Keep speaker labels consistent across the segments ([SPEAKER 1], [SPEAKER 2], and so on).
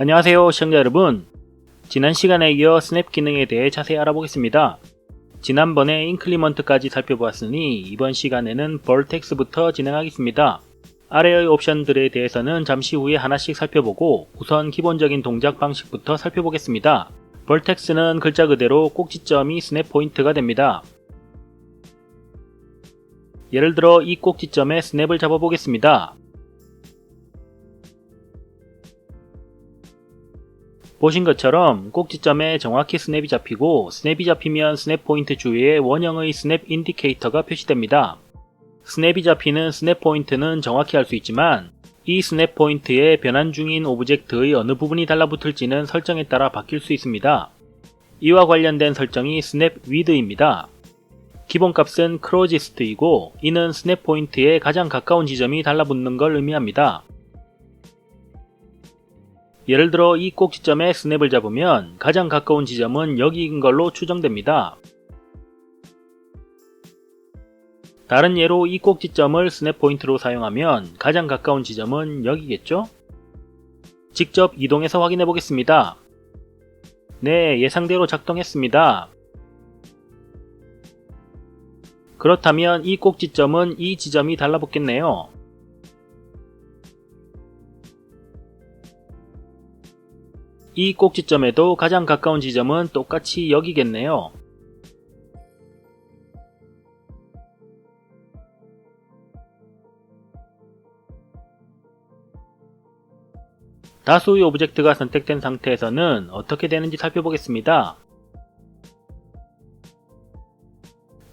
[SPEAKER 1] 안녕하세요 시청자 여러분 지난 시간에 이어 스냅 기능에 대해 자세히 알아보겠습니다. 지난번에 인클리먼트까지 살펴보았으니 이번 시간에는 벌텍스부터 진행하겠습니다. 아래의 옵션들에 대해서는 잠시 후에 하나씩 살펴보고 우선 기본적인 동작 방식부터 살펴보겠습니다. 벌텍스는 글자 그대로 꼭지점이 스냅 포인트가 됩니다. 예를 들어 이 꼭지점에 스냅을 잡아보겠습니다. 보신 것처럼 꼭지점에 정확히 스냅이 잡히고 스냅이 잡히면 스냅 포인트 주위에 원형의 스냅 인디케이터가 표시됩니다. 스냅이 잡히는 스냅 포인트는 정확히 알 수 있지만 이 스냅 포인트에 변환 중인 오브젝트의 어느 부분이 달라붙을지는 설정에 따라 바뀔 수 있습니다. 이와 관련된 설정이 스냅 위드입니다. 기본값은 크로지스트이고 이는 스냅 포인트에 가장 가까운 지점이 달라붙는 걸 의미합니다. 예를 들어 이 꼭지점에 스냅을 잡으면 가장 가까운 지점은 여기인 걸로 추정됩니다. 다른 예로 이 꼭지점을 스냅 포인트로 사용하면 가장 가까운 지점은 여기겠죠? 직접 이동해서 확인해 보겠습니다. 네, 예상대로 작동했습니다. 그렇다면 이 꼭지점은 이 지점이 달라붙겠네요. 이 꼭지점에도 가장 가까운 지점은 똑같이 여기겠네요. 다수의 오브젝트가 선택된 상태에서는 어떻게 되는지 살펴보겠습니다.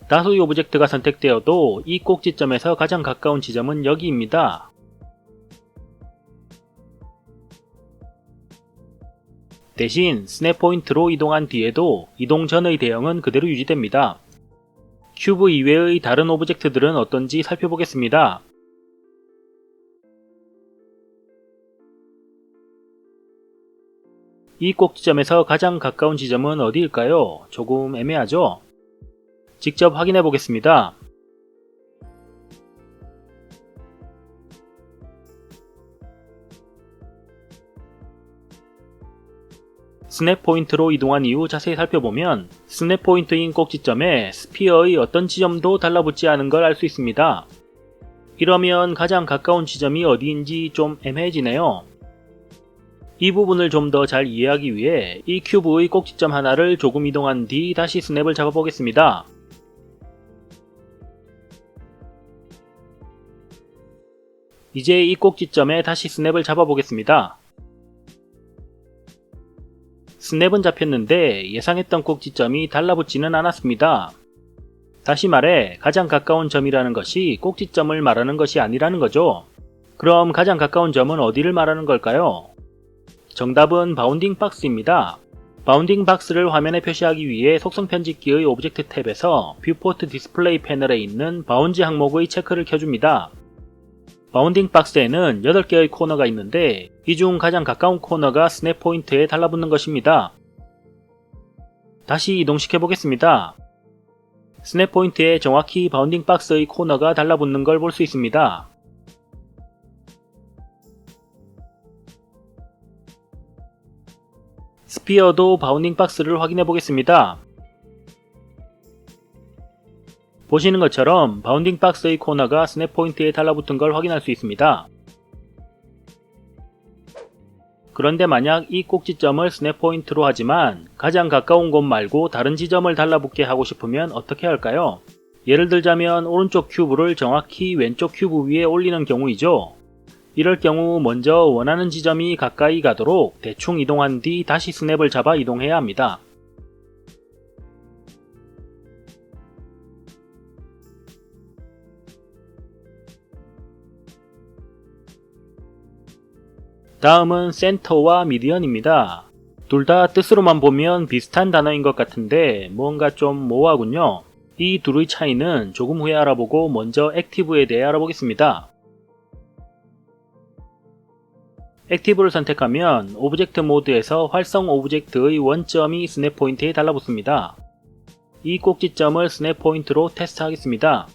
[SPEAKER 1] 다수의 오브젝트가 선택되어도 이 꼭지점에서 가장 가까운 지점은 여기입니다. 대신 스냅 포인트로 이동한 뒤에도 이동 전의 대형은 그대로 유지됩니다. 큐브 이외의 다른 오브젝트들은 어떤지 살펴보겠습니다. 이 꼭지점에서 가장 가까운 지점은 어디일까요? 조금 애매하죠? 직접 확인해 보겠습니다. 스냅 포인트로 이동한 이후 자세히 살펴보면 스냅 포인트인 꼭지점에 스피어의 어떤 지점도 달라붙지 않은 걸 알 수 있습니다. 이러면 가장 가까운 지점이 어디인지 좀 애매해지네요. 이 부분을 좀 더 잘 이해하기 위해 이 큐브의 꼭지점 하나를 조금 이동한 뒤 다시 스냅을 잡아보겠습니다. 이제 이 꼭지점에 다시 스냅을 잡아보겠습니다. 스냅은 잡혔는데 예상했던 꼭지점이 달라붙지는 않았습니다. 다시 말해 가장 가까운 점이라는 것이 꼭지점을 말하는 것이 아니라는 거죠. 그럼 가장 가까운 점은 어디를 말하는 걸까요? 정답은 바운딩 박스입니다. 바운딩 박스를 화면에 표시하기 위해 속성 편집기의 오브젝트 탭에서 뷰포트 디스플레이 패널에 있는 바운지 항목의 체크를 켜줍니다. 바운딩 박스에는 8개의 코너가 있는데 이 중 가장 가까운 코너가 스냅 포인트에 달라붙는 것입니다. 다시 이동시켜 보겠습니다. 스냅 포인트에 정확히 바운딩 박스의 코너가 달라붙는 걸 볼 수 있습니다. 스피어도 바운딩 박스를 확인해 보겠습니다. 보시는 것처럼 바운딩 박스의 코너가 스냅 포인트에 달라붙은 걸 확인할 수 있습니다. 그런데 만약 이 꼭지점을 스냅 포인트로 하지만 가장 가까운 곳 말고 다른 지점을 달라붙게 하고 싶으면 어떻게 할까요? 예를 들자면 오른쪽 큐브를 정확히 왼쪽 큐브 위에 올리는 경우이죠. 이럴 경우 먼저 원하는 지점이 가까이 가도록 대충 이동한 뒤 다시 스냅을 잡아 이동해야 합니다. 다음은 센터와 미디언입니다. 둘 다 뜻으로만 보면 비슷한 단어인 것 같은데 뭔가 좀 모호하군요. 이 둘의 차이는 조금 후에 알아보고 먼저 액티브에 대해 알아보겠습니다. 액티브를 선택하면 오브젝트 모드에서 활성 오브젝트의 원점이 스냅 포인트에 달라붙습니다. 이 꼭지점을 스냅 포인트로 테스트하겠습니다.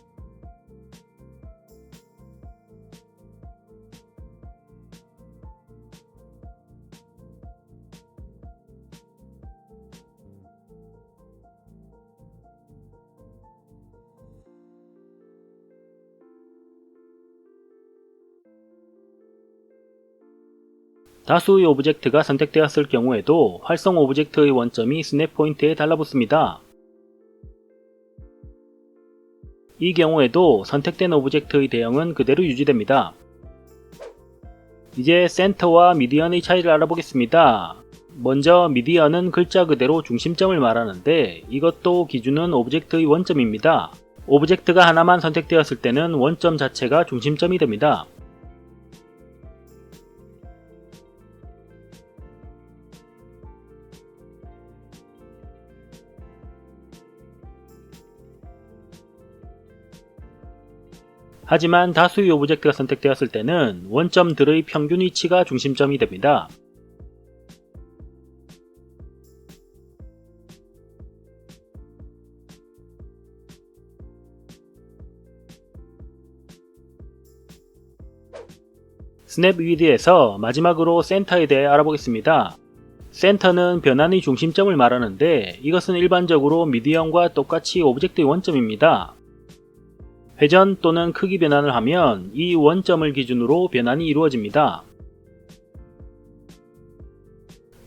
[SPEAKER 1] 다수의 오브젝트가 선택되었을 경우에도 활성 오브젝트의 원점이 스냅 포인트에 달라붙습니다. 이 경우에도 선택된 오브젝트의 대형은 그대로 유지됩니다. 이제 센터와 미디언의 차이를 알아보겠습니다. 먼저 미디언은 글자 그대로 중심점을 말하는데 이것도 기준은 오브젝트의 원점입니다. 오브젝트가 하나만 선택되었을 때는 원점 자체가 중심점이 됩니다. 하지만 다수의 오브젝트가 선택되었을 때는 원점들의 평균 위치가 중심점이 됩니다. 스냅 위드에서 마지막으로 센터에 대해 알아보겠습니다. 센터는 변환의 중심점을 말하는데 이것은 일반적으로 미디언과 똑같이 오브젝트의 원점입니다. 회전 또는 크기 변환을 하면 이 원점을 기준으로 변환이 이루어집니다.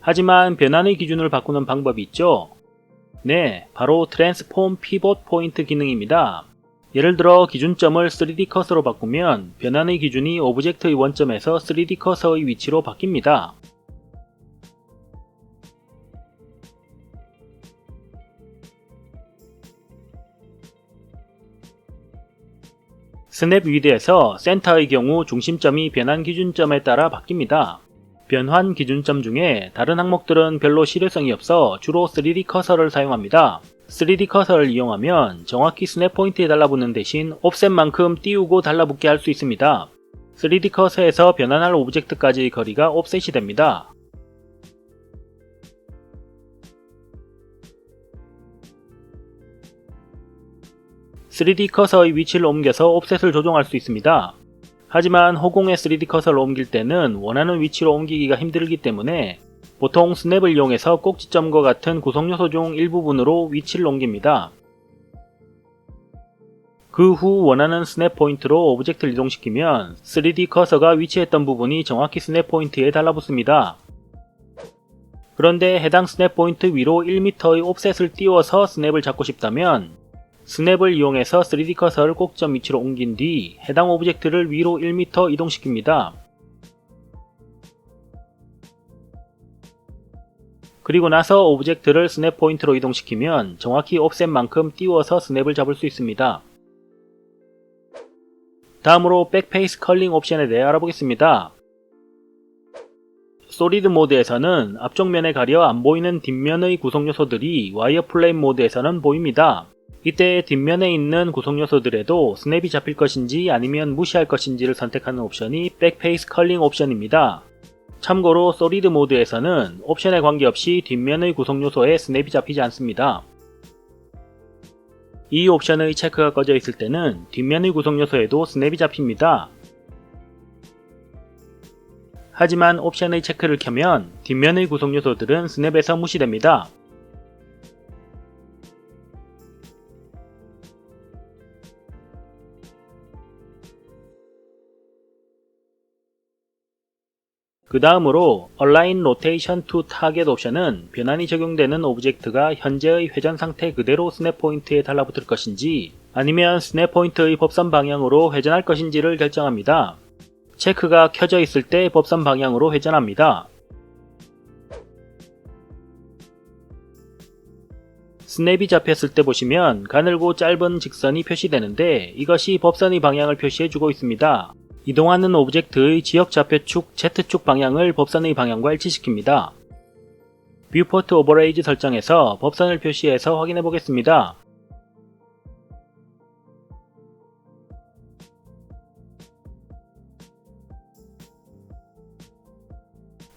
[SPEAKER 1] 하지만 변환의 기준을 바꾸는 방법이 있죠. 네, 바로 트랜스폼 피봇 포인트 기능입니다. 예를 들어 기준점을 3D 커서로 바꾸면 변환의 기준이 오브젝트의 원점에서 3D 커서의 위치로 바뀝니다. 스냅 위드에서 센터의 경우 중심점이 변환 기준점에 따라 바뀝니다. 변환 기준점 중에 다른 항목들은 별로 실효성이 없어 주로 3D 커서를 사용합니다. 3D 커서를 이용하면 정확히 스냅 포인트에 달라붙는 대신 옵셋만큼 띄우고 달라붙게 할 수 있습니다. 3D 커서에서 변환할 오브젝트까지의 거리가 옵셋이 됩니다. 3D 커서의 위치를 옮겨서 옵셋을 조정할 수 있습니다. 하지만 허공에 3D 커서를 옮길 때는 원하는 위치로 옮기기가 힘들기 때문에 보통 스냅을 이용해서 꼭지점과 같은 구성요소 중 일부분으로 위치를 옮깁니다. 그 후 원하는 스냅 포인트로 오브젝트를 이동시키면 3D 커서가 위치했던 부분이 정확히 스냅 포인트에 달라붙습니다. 그런데 해당 스냅 포인트 위로 1m의 옵셋을 띄워서 스냅을 잡고 싶다면 스냅을 이용해서 3D 커서를 꼭점 위치로 옮긴 뒤 해당 오브젝트를 위로 1m 이동시킵니다. 그리고 나서 오브젝트를 스냅 포인트로 이동시키면 정확히 옵셋만큼 띄워서 스냅을 잡을 수 있습니다. 다음으로 백페이스 컬링 옵션에 대해 알아보겠습니다. 소리드 모드에서는 앞쪽 면에 가려 안 보이는 뒷면의 구성 요소들이 와이어 플레인 모드에서는 보입니다. 이때 뒷면에 있는 구성 요소들에도 스냅이 잡힐 것인지 아니면 무시할 것인지를 선택하는 옵션이 백페이스 컬링 옵션입니다. 참고로 소리드 모드에서는 옵션에 관계없이 뒷면의 구성 요소에 스냅이 잡히지 않습니다. 이 옵션의 체크가 꺼져 있을 때는 뒷면의 구성 요소에도 스냅이 잡힙니다. 하지만 옵션의 체크를 켜면 뒷면의 구성 요소들은 스냅에서 무시됩니다. 그 다음으로 Align Rotation to Target 옵션은 변환이 적용되는 오브젝트가 현재의 회전 상태 그대로 스냅 포인트에 달라붙을 것인지 아니면 스냅 포인트의 법선 방향으로 회전할 것인지를 결정합니다. 체크가 켜져 있을 때 법선 방향으로 회전합니다. 스냅이 잡혔을 때 보시면 가늘고 짧은 직선이 표시되는데 이것이 법선의 방향을 표시해주고 있습니다. 이동하는 오브젝트의 지역 좌표축 Z축 방향을 법선의 방향과 일치시킵니다. 뷰포트 오버레이즈 설정에서 법선을 표시해서 확인해 보겠습니다.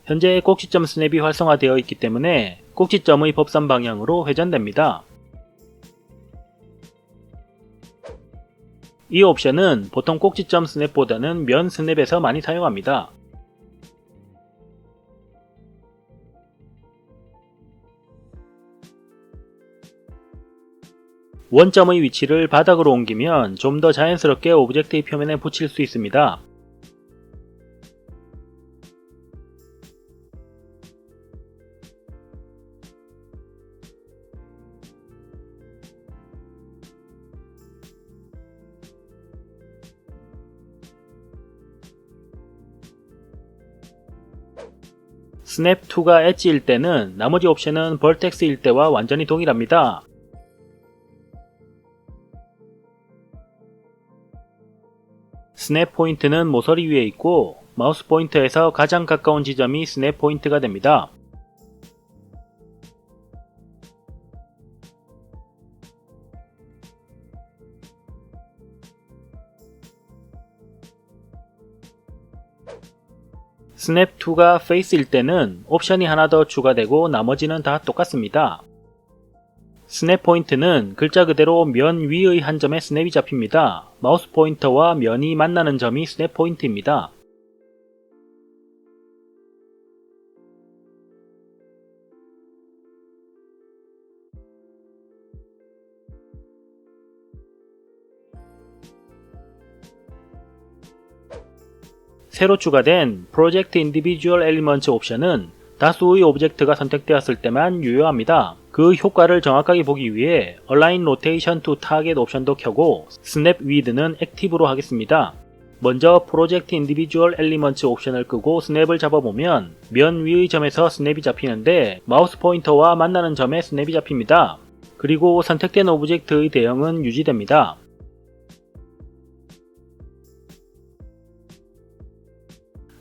[SPEAKER 1] 현재 꼭지점 스냅이 활성화되어 있기 때문에 꼭지점의 법선 방향으로 회전됩니다. 이 옵션은 보통 꼭지점 스냅보다는 면 스냅에서 많이 사용합니다. 원점의 위치를 바닥으로 옮기면 좀 더 자연스럽게 오브젝트의 표면에 붙일 수 있습니다. 스냅2가 엣지일 때는 나머지 옵션은 벌텍스일 때와 완전히 동일합니다. 스냅 포인트는 모서리 위에 있고 마우스 포인터에서 가장 가까운 지점이 스냅 포인트가 됩니다. 스냅2가 페이스일 때는 옵션이 하나 더 추가되고 나머지는 다 똑같습니다. 스냅 포인트는 글자 그대로 면 위의 한 점에 스냅이 잡힙니다. 마우스 포인터와 면이 만나는 점이 스냅 포인트입니다. 새로 추가된 Project Individual Elements 옵션은 다수의 오브젝트가 선택되었을 때만 유효합니다. 그 효과를 정확하게 보기 위해 Align Rotation to Target 옵션도 켜고 Snap Width는 액티브로 하겠습니다. 먼저 Project Individual Elements 옵션을 끄고 스냅을 잡아보면 면 위의 점에서 스냅이 잡히는데 마우스 포인터와 만나는 점에 스냅이 잡힙니다. 그리고 선택된 오브젝트의 대형은 유지됩니다.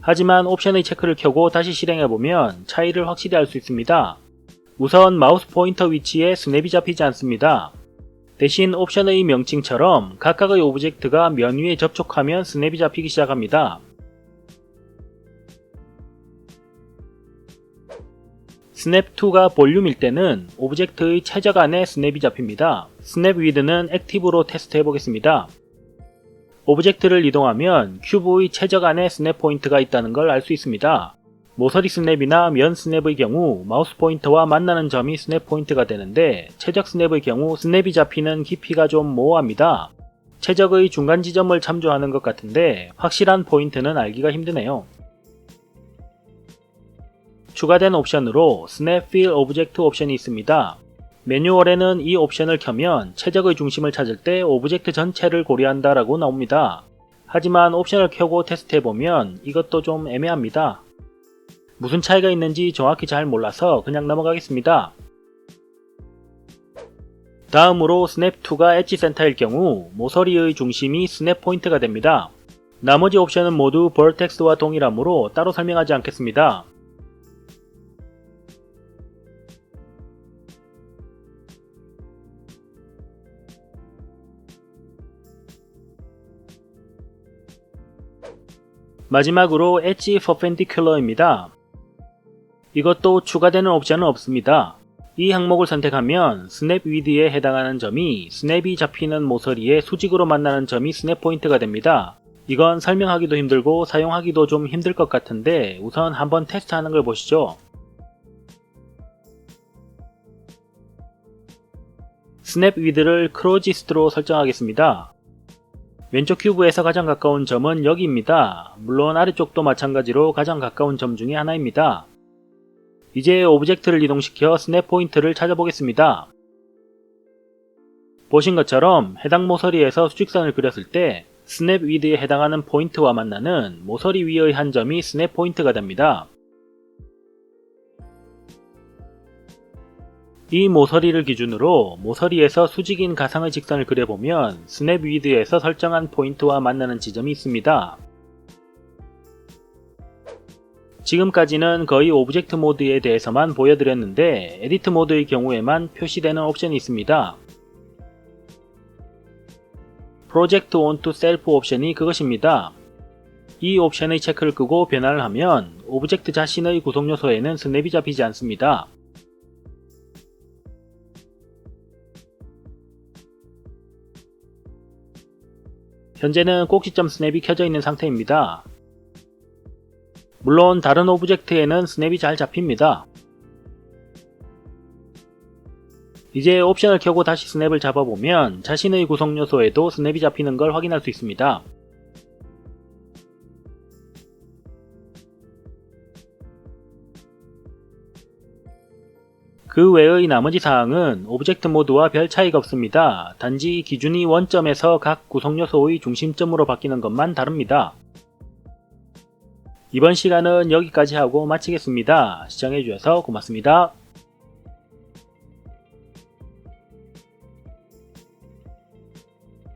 [SPEAKER 1] 하지만 옵션의 체크를 켜고 다시 실행해보면 차이를 확실히 알 수 있습니다. 우선 마우스 포인터 위치에 스냅이 잡히지 않습니다. 대신 옵션의 명칭처럼 각각의 오브젝트가 면 위에 접촉하면 스냅이 잡히기 시작합니다. 스냅2가 볼륨일 때는 오브젝트의 최적 안에 스냅이 잡힙니다. 스냅 위드는 액티브로 테스트 해 보겠습니다. 오브젝트를 이동하면 큐브의 최적 안에 스냅 포인트가 있다는 걸 알 수 있습니다. 모서리 스냅이나 면 스냅의 경우 마우스 포인터와 만나는 점이 스냅 포인트가 되는데 최적 스냅의 경우 스냅이 잡히는 깊이가 좀 모호합니다. 최적의 중간 지점을 참조하는 것 같은데 확실한 포인트는 알기가 힘드네요. 추가된 옵션으로 스냅 필 오브젝트 옵션이 있습니다. 매뉴얼에는 이 옵션을 켜면 최적의 중심을 찾을 때 오브젝트 전체를 고려한다 라고 나옵니다. 하지만 옵션을 켜고 테스트해보면 이것도 좀 애매합니다. 무슨 차이가 있는지 정확히 잘 몰라서 그냥 넘어가겠습니다. 다음으로 스냅2가 엣지 센터일 경우 모서리의 중심이 스냅 포인트가 됩니다. 나머지 옵션은 모두 벌텍스와 동일하므로 따로 설명하지 않겠습니다. 마지막으로 엣지 퍼펜디큘러입니다. 이것도 추가되는 옵션은 없습니다. 이 항목을 선택하면 스냅 위드에 해당하는 점이 스냅이 잡히는 모서리에 수직으로 만나는 점이 스냅 포인트가 됩니다. 이건 설명하기도 힘들고 사용하기도 좀 힘들 것 같은데 우선 한번 테스트하는 걸 보시죠. 스냅 위드를 크로지스트로 설정하겠습니다. 왼쪽 큐브에서 가장 가까운 점은 여기입니다. 물론 아래쪽도 마찬가지로 가장 가까운 점 중에 하나입니다. 이제 오브젝트를 이동시켜 스냅 포인트를 찾아보겠습니다. 보신 것처럼 해당 모서리에서 수직선을 그렸을 때 스냅 위드에 해당하는 포인트와 만나는 모서리 위의 한 점이 스냅 포인트가 됩니다. 이 모서리를 기준으로 모서리에서 수직인 가상의 직선을 그려보면 스냅 위드에서 설정한 포인트와 만나는 지점이 있습니다. 지금까지는 거의 오브젝트 모드에 대해서만 보여드렸는데 에디트 모드의 경우에만 표시되는 옵션이 있습니다. 프로젝트 온투 셀프 옵션이 그것입니다. 이 옵션의 체크를 끄고 변화를 하면 오브젝트 자신의 구성 요소에는 스냅이 잡히지 않습니다. 현재는 꼭지점 스냅이 켜져 있는 상태입니다. 물론 다른 오브젝트에는 스냅이 잘 잡힙니다. 이제 옵션을 켜고 다시 스냅을 잡아보면 자신의 구성 요소에도 스냅이 잡히는 걸 확인할 수 있습니다. 그 외의 나머지 사항은 오브젝트 모드와 별 차이가 없습니다. 단지 기준이 원점에서 각 구성 요소의 중심점으로 바뀌는 것만 다릅니다. 이번 시간은 여기까지 하고 마치겠습니다. 시청해주셔서 고맙습니다.